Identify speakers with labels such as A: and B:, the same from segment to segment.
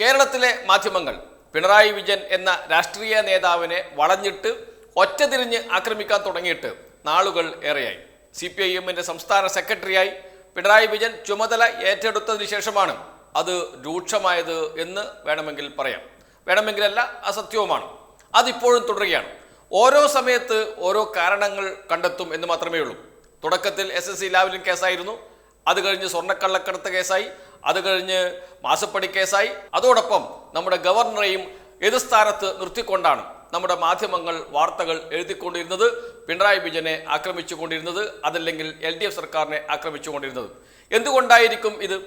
A: കേരളത്തിലെ മാധ്യമങ്ങൾ പിണറായി വിജയൻ എന്ന രാഷ്ട്രീയ നേതാവിനെ വളഞ്ഞിട്ട് ഒറ്റതിരിഞ്ഞ് ആക്രമിക്കാൻ തുടങ്ങിയിട്ട് നാളുകൾ ഏറെയായി. സി പി ഐ എമ്മിന്റെ സംസ്ഥാന സെക്രട്ടറിയായി പിണറായി വിജയൻ ചുമതല ഏറ്റെടുത്തതിന് ശേഷമാണ് അത് രൂക്ഷമായത് എന്ന് വേണമെങ്കിൽ പറയാം. വേണമെങ്കിലല്ല അസത്യവുമാണ്. അതിപ്പോഴും തുടരുകയാണ്. ഓരോ സമയത്ത് ഓരോ കാരണങ്ങൾ കണ്ടെത്തും എന്ന് മാത്രമേ ഉള്ളൂ. തുടക്കത്തിൽ എസ് എസ് സി ലാവലിൻ കേസായിരുന്നു. അത് കഴിഞ്ഞ് സ്വർണക്കള്ളക്കടത്ത് കേസായി. അത് കഴിഞ്ഞ് മാസപ്പടി കേസായി. അതോടൊപ്പം നമ്മുടെ ഗവർണറെയും എതിർസ്ഥാനത്ത് നിർത്തിക്കൊണ്ടാണ് നമ്മുടെ മാധ്യമങ്ങൾ വാർത്തകൾ എഴുതിക്കൊണ്ടിരുന്നത് പിണറായി വിജയനെ ആക്രമിച്ചുകൊണ്ടിരുന്നത് അതല്ലെങ്കിൽ എൽ ഡി എഫ് സർക്കാരിനെ ആക്രമിച്ചുകൊണ്ടിരുന്നത്. എന്തുകൊണ്ടായിരിക്കും ഇത്?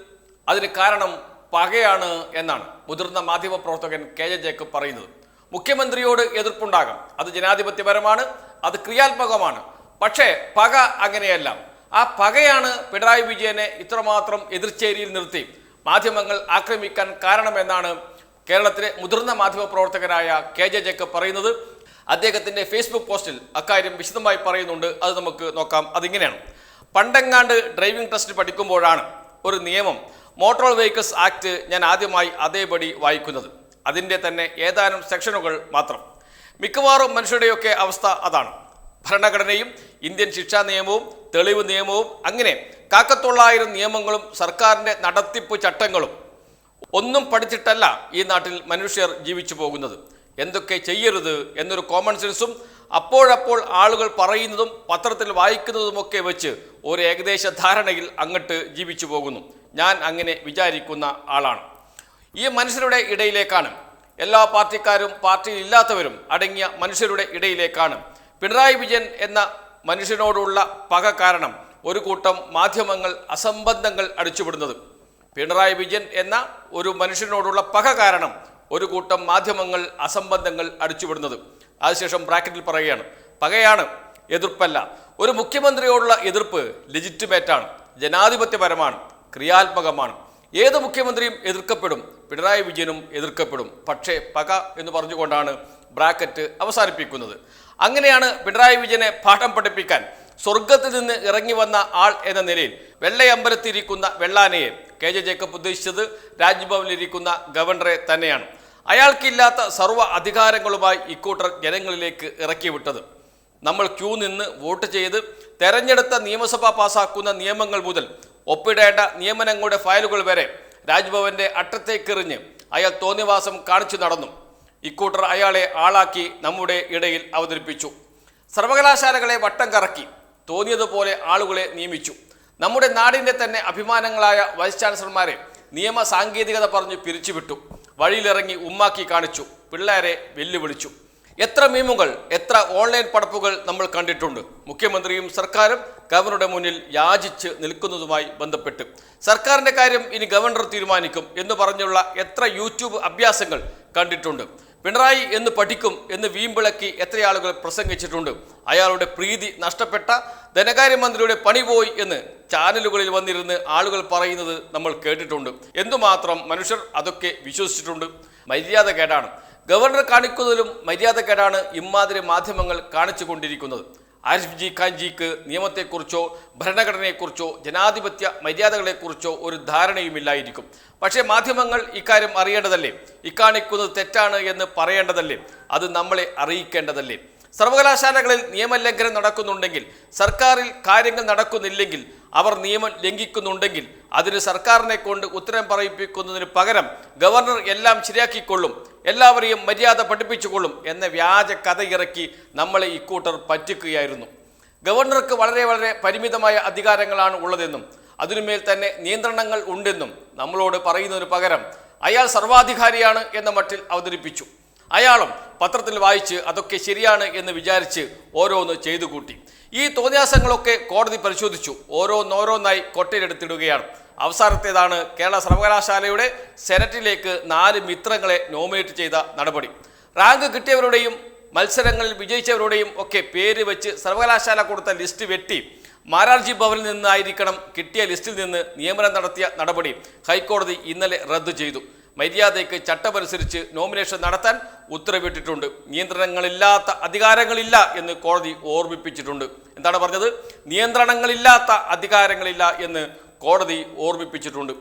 A: അതിന് കാരണം പകയാണ് എന്നാണ് മുതിർന്ന മാധ്യമ പ്രവർത്തകൻ കെ ജെ ജേക്കബ് പറയുന്നത്. മുഖ്യമന്ത്രിയോട് എതിർപ്പുണ്ടാകാം. അത് ജനാധിപത്യപരമാണ് അത് ക്രിയാത്മകമാണ്. പക്ഷേ പക അങ്ങനെയല്ല. ആ പകയാണ് പിണറായി വിജയനെ ഇത്രമാത്രം എതിർച്ചേരിയിൽ നിർത്തി. മാധ്യമങ്ങൾ ആക്രമിക്കാൻ കാരണമെന്നാണ് കേരളത്തിലെ മുതിർന്ന മാധ്യമ മാധ്യമപ്രവർത്തകരായ കെ ജെ ജേക്കബ് പറയുന്നത്. അദ്ദേഹത്തിന്റെ ഫേസ്ബുക്ക് പോസ്റ്റിൽ അക്കാര്യം വിശദമായി പറയുന്നുണ്ട്. അത് നമുക്ക് നോക്കാം. അതിങ്ങനെയാണ്. പണ്ടെങ്ങാണ്ട് ഡ്രൈവിംഗ് ടെസ്റ്റ് പഠിക്കുമ്പോഴാണ് ഒരു നിയമം മോട്ടോർ വെഹിക്കിൾസ് ആക്ട് ഞാൻ ആദ്യമായി അതേപടി വായിക്കുന്നത്. അതിന്റെ തന്നെ ഏതാനും സെക്ഷനുകൾ മാത്രം. മിക്കവാറും മനുഷ്യരുടെയൊക്കെ അവസ്ഥ അതാണ്. ഭരണഘടനയും ഇന്ത്യൻ ശിക്ഷാ നിയമവും തെളിവ് നിയമവും അങ്ങനെ കാക്കത്തൊള്ളായിരം നിയമങ്ങളും സർക്കാരിന്റെ നടത്തിപ്പ് ചട്ടങ്ങളും ഒന്നും പഠിച്ചിട്ടല്ല ഈ നാട്ടിൽ മനുഷ്യർ ജീവിച്ചു പോകുന്നത്. എന്തൊക്കെ ചെയ്യരുത് എന്നൊരു കോമൺ സെൻസും അപ്പോഴപ്പോൾ ആളുകൾ പറയുന്നതും പത്രത്തിൽ വായിക്കുന്നതുമൊക്കെ വെച്ച് ഒരു ഏകദേശ ധാരണയിൽ അങ്ങോട്ട് ജീവിച്ചു പോകുന്നു. ഞാൻ അങ്ങനെ വിചാരിക്കുന്ന ആളാണ്. ഈ മനുഷ്യരുടെ ഇടയിലേക്കാണ്. എല്ലാ പാർട്ടിക്കാരും പാർട്ടിയിൽ ഇല്ലാത്തവരും അടങ്ങിയ മനുഷ്യരുടെ ഇടയിലേക്കാണ് പിണറായി വിജയൻ എന്ന മനുഷ്യനോടുള്ള പക കാരണം ഒരു കൂട്ടം മാധ്യമങ്ങൾ അസംബന്ധങ്ങൾ അടിച്ചുവിടുന്നത്. പിണറായി വിജയൻ എന്ന ഒരു മനുഷ്യനോടുള്ള പക കാരണം ഒരു കൂട്ടം മാധ്യമങ്ങൾ അസംബന്ധങ്ങൾ അടിച്ചുവിടുന്നത്. അതിനുശേഷം ബ്രാക്കറ്റിൽ പറയുകയാണ്. പകയാണ് എതിർപ്പല്ല. ഒരു മുഖ്യമന്ത്രിയോടുള്ള എതിർപ്പ് ലെജിറ്റിമേറ്റാണ് ജനാധിപത്യപരമാണ് ക്രിയാത്മകമാണ്. ഏത് മുഖ്യമന്ത്രിയും എതിർക്കപ്പെടും പിണറായി വിജയനും എതിർക്കപ്പെടും. പക്ഷേ പക എന്ന് പറഞ്ഞുകൊണ്ടാണ് ബ്രാക്കറ്റ് അവസാനിപ്പിക്കുന്നത്. അങ്ങനെയാണ് പിണറായി വിജയനെ പാഠം പഠിപ്പിക്കാൻ സ്വർഗത്തിൽ നിന്ന് ഇറങ്ങി വന്ന ആൾ എന്ന നിലയിൽ വെള്ളയമ്പലത്തിരിക്കുന്ന വെള്ളാനയെ കെ ജെ ജേക്കബ് ഉദ്ദേശിച്ചത് രാജ്ഭവനിലിരിക്കുന്ന ഗവർണറെ തന്നെയാണ്. അയാൾക്കില്ലാത്ത സർവ അധികാരങ്ങളുമായി ഇക്കൂട്ടർ ജനങ്ങളിലേക്ക് ഇറക്കി വിട്ടത്. നമ്മൾ ക്യൂ നിന്ന് വോട്ട് ചെയ്ത് തെരഞ്ഞെടുത്ത നിയമസഭ പാസാക്കുന്ന നിയമങ്ങൾ മുതൽ ഒപ്പിടേണ്ട നിയമനങ്ങളുടെ ഫയലുകൾ വരെ രാജ്ഭവന്റെ അറ്റത്തേക്കെറിഞ്ഞ് അയാൾ തോന്നിവാസം കാണിച്ചു നടന്നു. ഇക്കൂട്ടർ അയാളെ ആളാക്കി നമ്മുടെ ഇടയിൽ അവതരിപ്പിച്ചു. സർവകലാശാലകളെ വട്ടം കറക്കി തോന്നിയതുപോലെ ആളുകളെ നിയമിച്ചു. നമ്മുടെ നാടിന്റെ തന്നെ അഭിമാനങ്ങളായ വൈസ് ചാൻസലർമാരെ നിയമ സാങ്കേതികത പറഞ്ഞ് പിരിച്ചുവിട്ടു. വഴിയിലിറങ്ങി ഉമ്മാക്കി കാണിച്ചു. പിള്ളേരെ വെല്ലുവിളിച്ചു. എത്ര മീമുകൾ എത്ര ഓൺലൈൻ പടപ്പുകൾ നമ്മൾ കണ്ടിട്ടുണ്ട്. മുഖ്യമന്ത്രിയും സർക്കാരും ഗവർണറുടെ മുന്നിൽ യാചിച്ച് നിൽക്കുന്നതുമായി ബന്ധപ്പെട്ട്. സർക്കാരിന്റെ കാര്യം ഇനി ഗവർണർ തീരുമാനിക്കും എന്ന് പറഞ്ഞുള്ള എത്ര യൂട്യൂബ് അഭ്യാസങ്ങൾ കണ്ടിട്ടുണ്ട്. പിണറായി എന്ന് പഠിക്കും എന്ന് വീമ്പിളക്കി എത്ര ആളുകൾ പ്രസംഗിച്ചിട്ടുണ്ട്. അയാളുടെ പ്രീതി നഷ്ടപ്പെട്ട ധനകാര്യമന്ത്രിയുടെ പണി പോയി എന്ന് ചാനലുകളിൽ വന്നിരുന്ന് ആളുകൾ പറയുന്നത് നമ്മൾ കേട്ടിട്ടുണ്ട്. എന്തുമാത്രം മനുഷ്യർ അതൊക്കെ വിശ്വസിച്ചിട്ടുണ്ട്. മര്യാദ കേടാണ്. ഗവർണർ കാണിക്കുന്നതിലും മര്യാദക്കേടാണ് ഇമ്മാതിരി മാധ്യമങ്ങൾ കാണിച്ചു കൊണ്ടിരിക്കുന്നത്. ആരിഫ് ജി ഖാൻജിക്ക് നിയമത്തെക്കുറിച്ചോ ഭരണഘടനയെക്കുറിച്ചോ ജനാധിപത്യ മര്യാദകളെക്കുറിച്ചോ ഒരു ധാരണയുമില്ലായിരിക്കും. പക്ഷേ മാധ്യമങ്ങൾ ഇക്കാര്യം അറിയേണ്ടതല്ലേ? ഇക്കാണിക്കുന്നത് തെറ്റാണ് എന്ന് പറയേണ്ടതല്ലേ? അത് നമ്മളെ അറിയിക്കേണ്ടതല്ലേ? സർവകലാശാലകളിൽ നിയമലംഘനം നടക്കുന്നുണ്ടെങ്കിൽ സർക്കാരിൽ കാര്യങ്ങൾ നടക്കുന്നില്ലെങ്കിൽ അവർ നിയമം ലംഘിക്കുന്നുണ്ടെങ്കിൽ അതിന് സർക്കാരിനെ കൊണ്ട് ഉത്തരം പറയിപ്പിക്കുന്നതിന് പകരം ഗവർണർ എല്ലാം ശരിയാക്കിക്കൊള്ളും. എല്ലാവരെയും മര്യാദ പഠിപ്പിച്ചുകൊള്ളും എന്ന വ്യാജ കഥ ഇറക്കി നമ്മളെ ഇക്കൂട്ടർ പറ്റിക്കുകയായിരുന്നു. ഗവർണർക്ക് വളരെ വളരെ പരിമിതമായ അധികാരങ്ങളാണ് ഉള്ളതെന്നും അതിനുമേൽ തന്നെ നിയന്ത്രണങ്ങൾ ഉണ്ടെന്നും നമ്മളോട് പറയുന്നതിന് പകരം അയാൾ സർവാധികാരിയാണ് എന്ന മട്ടിൽ അവതരിപ്പിച്ചു. അയാളും പത്രത്തിൽ വായിച്ച് അതൊക്കെ ശരിയാണ് എന്ന് വിചാരിച്ച് ഓരോന്ന് ചെയ്തു കൂട്ടി ഈ തോന്നിയാസങ്ങളൊക്കെ കോടതി പരിശോധിച്ചു. ഓരോന്നോരോന്നായി കൊട്ടയിലെടുത്തിടുകയാണ്. അവസാനത്തേതാണ് കേരള സർവകലാശാലയുടെ സെനറ്റിലേക്ക് നാല് മിത്രങ്ങളെ നോമിനേറ്റ് ചെയ്ത നടപടി. റാങ്ക് കിട്ടിയവരുടെയും മത്സരങ്ങളിൽ വിജയിച്ചവരുടെയും ഒക്കെ പേര് വെച്ച് സർവകലാശാല കൊടുത്ത ലിസ്റ്റ് വെട്ടി. മാരാർജി ഭവനിൽ നിന്നായിരിക്കണം കിട്ടിയ ലിസ്റ്റിൽ നിന്ന് നിയമനം നടത്തിയ നടപടി ഹൈക്കോടതി ഇന്നലെ റദ്ദു ചെയ്തു. മര്യാദയ്ക്ക് ചട്ടമനുസരിച്ച് നോമിനേഷൻ നടത്താൻ ഉത്തരവിട്ടിട്ടുണ്ട്. നിയന്ത്രണങ്ങളില്ലാത്ത അധികാരങ്ങളില്ല എന്ന് കോടതി ഓർമ്മിപ്പിച്ചിട്ടുണ്ട്. എന്താണ് പറഞ്ഞത്? നിയന്ത്രണങ്ങളില്ലാത്ത അധികാരങ്ങളില്ല എന്ന് കോടതി ഓർമ്മിപ്പിച്ചിട്ടുണ്ട്.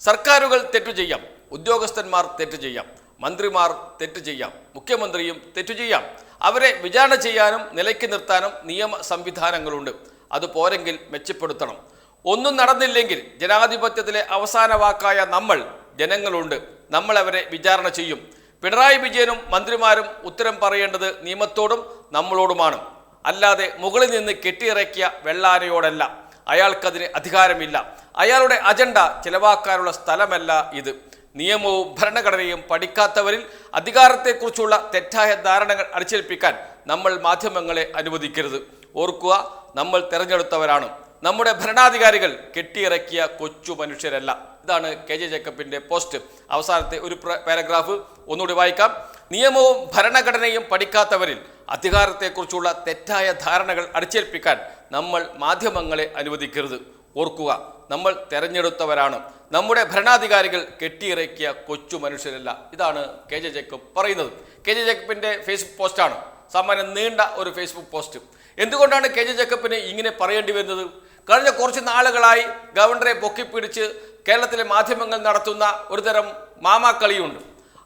A: സർക്കാരുകൾ തെറ്റു ചെയ്യാം. ഉദ്യോഗസ്ഥന്മാർ തെറ്റു ചെയ്യാം. മന്ത്രിമാർ തെറ്റു ചെയ്യാം. മുഖ്യമന്ത്രിയും തെറ്റു ചെയ്യാം. അവരെ വിചാരണ ചെയ്യാനും നിലയ്ക്ക് നിർത്താനും നിയമ സംവിധാനങ്ങളുണ്ട്. അത് പോരെങ്കിൽ മെച്ചപ്പെടുത്തണം. ഒന്നും നടന്നില്ലെങ്കിൽ ജനാധിപത്യത്തിലെ അവസാന വാക്കായ നമ്മൾ ജനങ്ങളുണ്ട്. നമ്മൾ അവരെ വിചാരണ ചെയ്യും. പിണറായി വിജയനും മന്ത്രിമാരും ഉത്തരം പറയേണ്ടത് നിയമത്തോടും നമ്മളോടുമാണ്. അല്ലാതെ മുകളിൽ നിന്ന് കെട്ടിയിറക്കിയ വെള്ളാനയോടല്ല. അയാൾക്കതിന് അധികാരമില്ല. അയാളുടെ അജണ്ട ചിലവാക്കാനുള്ള സ്ഥലമല്ല ഇത്. നിയമവും ഭരണഘടനയും പഠിക്കാത്തവരിൽ അധികാരത്തെക്കുറിച്ചുള്ള തെറ്റായ ധാരണകൾ അടിച്ചേൽപ്പിക്കാൻ നമ്മൾ മാധ്യമങ്ങളെ അനുവദിക്കരുത്. ഓർക്കുക നമ്മൾ തെരഞ്ഞെടുത്തവരാണ്. നമ്മുടെ ഭരണാധികാരികൾ കെട്ടിയിറക്കിയ കൊച്ചു മനുഷ്യരല്ല. ഇതാണ് കെ ജെ ജേക്കബിന്റെ പോസ്റ്റ്. അവസാനത്തെ ഒരു പാരഗ്രാഫ് ഒന്നുകൂടി വായിക്കാം. നിയമവും ഭരണഘടനയും പഠിക്കാത്തവരിൽ അധികാരത്തെക്കുറിച്ചുള്ള തെറ്റായ ധാരണകൾ അടിച്ചേൽപ്പിക്കാൻ നമ്മൾ മാധ്യമങ്ങളെ അനുവദിക്കരുത്. ഓർക്കുക നമ്മൾ തെരഞ്ഞെടുത്തവരാണ്. നമ്മുടെ ഭരണാധികാരികൾ കെട്ടിയിറക്കിയ കൊച്ചു മനുഷ്യരല്ല. ഇതാണ് കെ ജെ ജേക്കബ് പറയുന്നത്. കെ ജെ ജേക്കബിന്റെ ഫേസ്ബുക്ക് പോസ്റ്റാണ് സാമാന്യം നീണ്ട ഒരു ഫേസ്ബുക്ക് പോസ്റ്റ് എന്തുകൊണ്ടാണ് കെ ജെ ജേക്കബിന് ഇങ്ങനെ പറയേണ്ടി വരുന്നത്? കഴിഞ്ഞ കുറച്ച് നാളുകളായി ഗവർണറെ പൊക്കിപ്പിടിച്ച് കേരളത്തിലെ മാധ്യമങ്ങൾ നടത്തുന്ന ഒരുതരം മാമാക്കളിയുണ്ട്.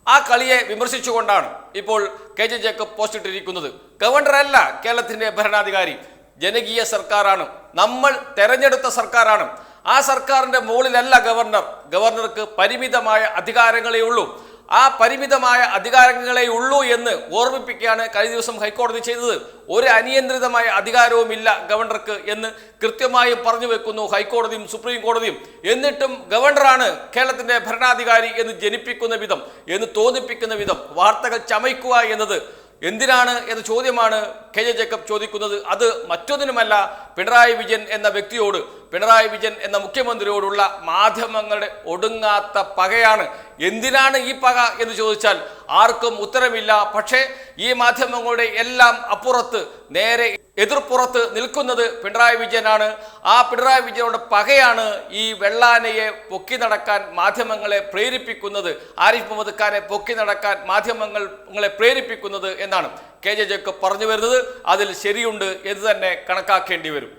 A: ആ കളിയെ വിമർശിച്ചുകൊണ്ടാണ് ഇപ്പോൾ കെ ജെ ജേക്കബ് പോസ്റ്റ് ഇട്ടിരിക്കുന്നത്. ഗവർണർ അല്ല കേരളത്തിന്റെ ഭരണാധികാരി. ജനകീയ സർക്കാരാണ്. നമ്മൾ തെരഞ്ഞെടുത്ത സർക്കാരാണ്. ആ സർക്കാരിന്റെ മുകളിലല്ല ഗവർണർ. ഗവർണർക്ക് പരിമിതമായ അധികാരങ്ങളേ ഉള്ളൂ. ആ പരിമിതമായ അധികാരങ്ങളേ ഉള്ളൂ എന്ന് ഓർമ്മിപ്പിക്കുകയാണ് കഴിഞ്ഞ ദിവസം ഹൈക്കോടതി ചെയ്തത്. ഒരു അനിയന്ത്രിതമായ അധികാരവുമില്ല ഗവർണർക്ക് എന്ന് കൃത്യമായും പറഞ്ഞു വെക്കുന്നു ഹൈക്കോടതിയും സുപ്രീം കോടതിയും. എന്നിട്ടും ഗവർണറാണ് കേരളത്തിന്റെ ഭരണാധികാരി എന്ന് ജനിപ്പിക്കുന്ന വിധം എന്ന് തോന്നിപ്പിക്കുന്ന വിധം വാർത്തകൾ ചമയ്ക്കുക എന്നത് എന്തിനാണ് എന്ന ചോദ്യമാണ് കെ ജെ ജേക്കബ് ചോദിക്കുന്നത്. അത് മറ്റൊന്നിനുമല്ല പിണറായി വിജയൻ എന്ന വ്യക്തിയോട് പിണറായി വിജയൻ എന്ന മുഖ്യമന്ത്രിയോടുള്ള മാധ്യമങ്ങളുടെ ഒടുങ്ങാത്ത പകയാണ് എന്തിനാണ് ഈ പക എന്ന് ചോദിച്ചാൽ ആർക്കും ഉത്തരമില്ല. പക്ഷേ ഈ മാധ്യമങ്ങളുടെ എല്ലാം അപ്പുറത്ത് നേരെ എതിർപ്പുറത്ത് നിൽക്കുന്നത് പിണറായി വിജയനാണ്. ആ പിണറായി വിജയനോട് പകയാണ് ഈ വെള്ളാനയെ പൊക്കി നടക്കാൻ മാധ്യമങ്ങളെ പ്രേരിപ്പിക്കുന്നത്. ആരിഫ് മുഹമ്മദ് ഖാനെ പൊക്കി നടക്കാൻ മാധ്യമങ്ങളെ പ്രേരിപ്പിക്കുന്നത് എന്നാണ് കെ ജെ ജേക്കബ് പറഞ്ഞു വരുന്നത്. അതിൽ ശരിയുണ്ട് എന്ന് തന്നെ കണക്കാക്കേണ്ടി വരും.